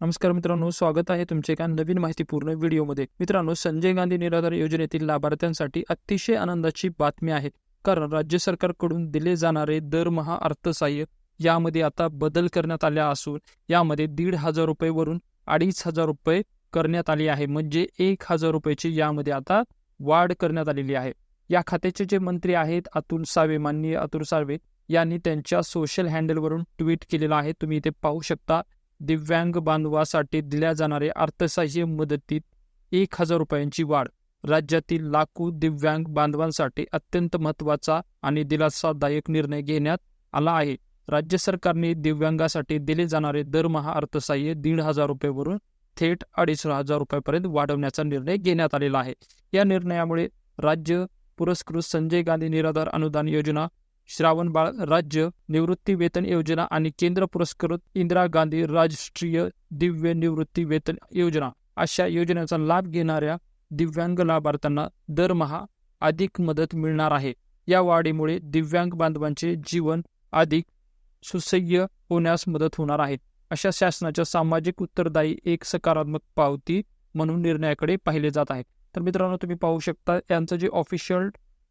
नमस्कार मित्रांनो स्वागत आहे तुमचे एका नवीन माहितीपूर्ण व्हिडिओमध्ये. मित्रांनो संजय गांधी निराधार योजनेतील लाभार्थ्यांसाठी अतिशय आनंदाची बातमी आहे. कारण राज्य सरकारकडून दिले जाणारे दरमहा अर्थसहाय्य यामध्ये आता बदल करण्यात आल्या असून यामध्ये दीड हजार रुपयेवरून अडीच हजार रुपये करण्यात आले आहे. म्हणजे एक हजार रुपयाची यामध्ये आता वाढ करण्यात आलेली आहे. या खात्याचे जे मंत्री आहेत अतुल सावे माननीय अतुल सावे यांनी त्यांच्या सोशल हँडलवरून ट्विट केलेलं आहे. तुम्ही इथे पाहू शकता. दिव्यांग बांधवासाठी दिल्या जाणारे अर्थसहाय्य मदतीत एक हजार रुपयांची वाढ. राज्यातील लाखो दिव्यांग बांधवांसाठी अत्यंत महत्त्वाचा आणि दिलासादायक निर्णय घेण्यात आला आहे. राज्य सरकारने दिव्यांगासाठी दिले जाणारे दरमहा अर्थसहाय्य दीड हजार रुपयेवरून थेट अडीच हजार रुपयापर्यंत वाढवण्याचा निर्णय घेण्यात आलेला आहे. या निर्णयामुळे राज्य पुरस्कृत संजय गांधी निराधार अनुदान योजना श्रावणबाळ राज्य निवृत्ती वेतन योजना आणि केंद्र पुरस्कृत इंदिरा गांधी राष्ट्रीय दिव्य निवृत्ती वेतन योजना अशा योजनेचा लाभ घेणाऱ्या दिव्यांग लाभार्थ्यांना दरमहा अधिक मदत मिळणार आहे. या वाढीमुळे दिव्यांग बांधवांचे जीवन अधिक सुसह्य होण्यास मदत होणार आहे. अशा शासनाच्या सामाजिक उत्तरदायी एक सकारात्मक पावती म्हणून निर्णयाकडे पाहिले जात आहे तर मित्रांनो तुम्ही पाहू शकता यांचं जे ऑफिशियल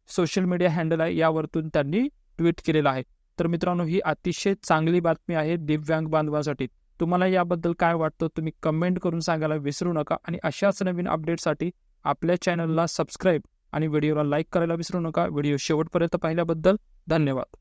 सोशल मीडिया हँडल आहे यावरतून त्यांनी ट्विट केलेला आहे. तर मित्रांनो ही अतिशय चांगली बातमी आहे दिव्यांग बांधवासाठी. तुम्हाला याबद्दल काय वाटतं तुम्ही कमेंट करून सांगायला विसरू नका आणि अशाच नवीन अपडेटसाठी आपल्या चॅनलला सबस्क्राईब आणि व्हिडिओला लाईक करायला विसरू नका. व्हिडिओ शेवटपर्यंत पाहिल्याबद्दल धन्यवाद.